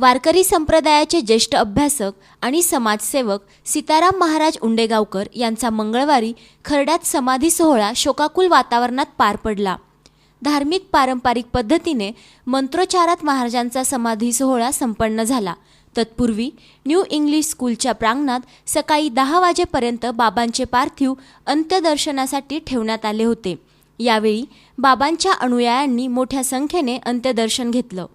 वारकरी संप्रदायाचे ज्येष्ठ अभ्यासक आणि समाजसेवक सीताराम महाराज उंडेगावकर यांचा मंगळवारी खरड्यात समाधी सोहळा शोकाकुल वातावरणात पार पडला. धार्मिक पारंपरिक पद्धतीने मंत्रोच्चारात महाराजांचा समाधी सोहळा संपन्न झाला. तत्पूर्वी न्यू इंग्लिश स्कूलच्या प्रांगणात सकाळी दहा वाजेपर्यंत बाबांचे पार्थिव अंत्यदर्शनासाठी ठेवण्यात आले होते. यावेळी बाबांच्या अनुयायांनी मोठ्या संख्येने अंत्यदर्शन घेतलं.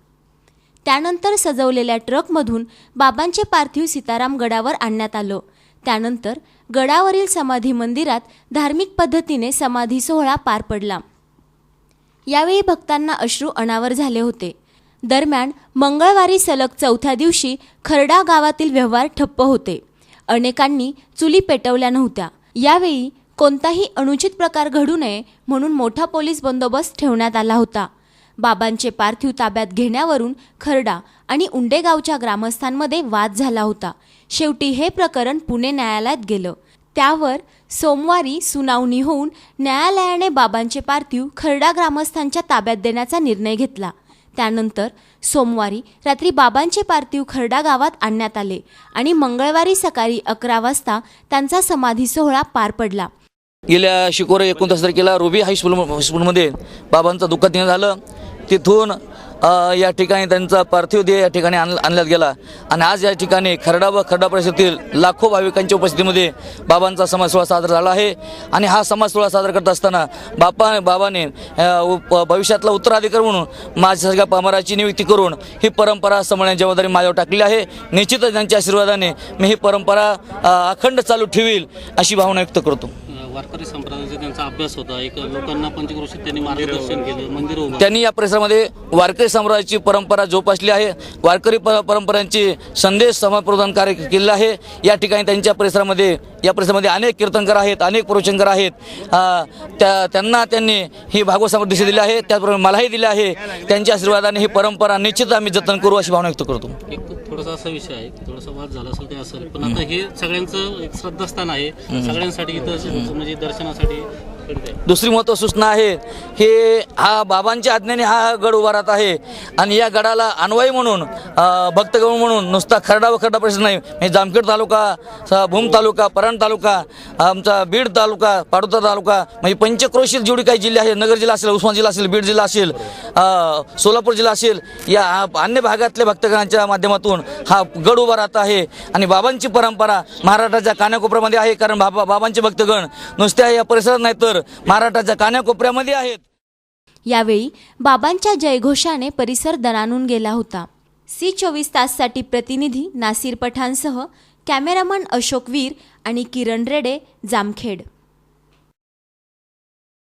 त्यानंतर सजवलेल्या ट्रकमधून बाबांचे पार्थिव सीताराम गडावर आणण्यात आलं. त्यानंतर गडावरील समाधी मंदिरात धार्मिक पद्धतीने समाधी सोहळा पार पडला. यावेळी भक्तांना अश्रू अनावर झाले होते. दरम्यान मंगळवारी सलग चौथ्या दिवशी खरडा गावातील व्यवहार ठप्प होते. अनेकांनी चुली पेटवल्या नव्हत्या. यावेळी कोणताही अनुचित प्रकार घडू नये म्हणून मोठा पोलीस बंदोबस्त ठेवण्यात आला होता. बाबांचे पार्थिव ताब्यात घेण्यावरून खरडा आणि उंडेगावच्या ग्रामस्थांमध्ये वाद झाला होता. शेवटी हे प्रकरण पुणे न्यायालयात गेलं. त्यावर सोमवारी सुनावणी होऊन न्यायालयाने बाबांचे पार्थिव खरडा ग्रामस्थांच्या ताब्यात देण्याचा निर्णय घेतला. त्यानंतर सोमवारी रात्री बाबांचे पार्थिव खरडा गावात आणण्यात आले आणि मंगळवारी सकाळी अकरा वाजता त्यांचा समाधी सोहळा पार पडला. गेल्या शिकोरे एकोणतीस तारखेला रुबी हायस्कूल हायस्कूलमध्ये बाबांचं दुःखद झालं. तिथून या ठिकाणी त्यांचा पार्थिव देह या ठिकाणी आण आणण्यात गेला. आणि आज या ठिकाणी खरडा व खरडा परिसरातील लाखो भाविकांच्या उपस्थितीमध्ये बाबांचा समाज साजरा झाला आहे. आणि हा समाज सादर साजरा करत असताना बापा बाबाने उप- भविष्यातला उत्तराधिकार म्हणून माझ्यासारख्या पामराची नियुक्ती करून ही परंपरा सांभाळण्याची जबाबदारी माझ्यावर टाकली आहे. निश्चितच त्यांच्या आशीर्वादाने मी ही परंपरा अखंड चालू ठेवील अशी भावना व्यक्त करतो. वारकरी संप्रदायाचा त्यांचा अभ्यास होता. एक लोकांना पंचक्रोशीत त्यांनी मार्गदर्शन केलं मंदिर उभं त्यांनी या परिसरामध्ये वारकरी संप्रदायाची परंपरा जोपासली आहे. वारकरी पर परंपरांची संदेश समाज कार्य केलेलं आहे. या ठिकाणी त्यांच्या परिसरामध्ये या परिसरामध्ये अनेक कीर्तनकार आहेत अनेक प्रवचनकार आहेत. त्या त्यांना त्यांनी ही भागवत समृद्धी दिशी दिली आहे. त्याचप्रमाणे मलाही दिली आहे. त्यांच्या आशीर्वादाने ही परंपरा निश्चित आम्ही जतन करू अशी भावना व्यक्त करतो. एक थोडासा असा विषय आहे. थोडासा वाद झाला असेल ते असेल. पण आता हे सगळ्यांचं एक श्रद्धास्थान आहे. सगळ्यांसाठी इथं म्हणजे दर्शनासाठी दुसरी महत्त्व सूचना आहे हे हा बाबांच्या आज्ञेने हा गड उभा राहत आहे. आणि या गडाला अन्वय म्हणून भक्तगण म्हणून नुसता खरडा व खरडा प्रश्न नाही. म्हणजे जामखेड तालुका भूम तालुका परण तालुका आमचा बीड तालुका पाडोदा तालुका म्हणजे पंचक्रोशील जेवढी काही जिल्हे आहे नगर जिल्हा असेल उस्मान जिल्हा असेल बीड जिल्हा असेल सोलापूर जिल्हा असेल या अन्य भागातल्या भक्तगणांच्या माध्यमातून हा गड उभा राहत आहे. आणि बाबांची परंपरा महाराष्ट्राच्या कानाकोपऱ्यामध्ये आहे कारण बाबा बाबांचे भक्तगण नुसत्या या परिसरात नाही तर महाराष्ट्राच्या कान्याकोपऱ्यामध्ये आहेत. यावेळी बाबांच्या जयघोषाने परिसर दणानून गेला होता. सी चोवीस ताससाठी प्रतिनिधी नासिर पठाणसह कॅमेरामन अशोक वीर आणि किरण रेडे जामखेड.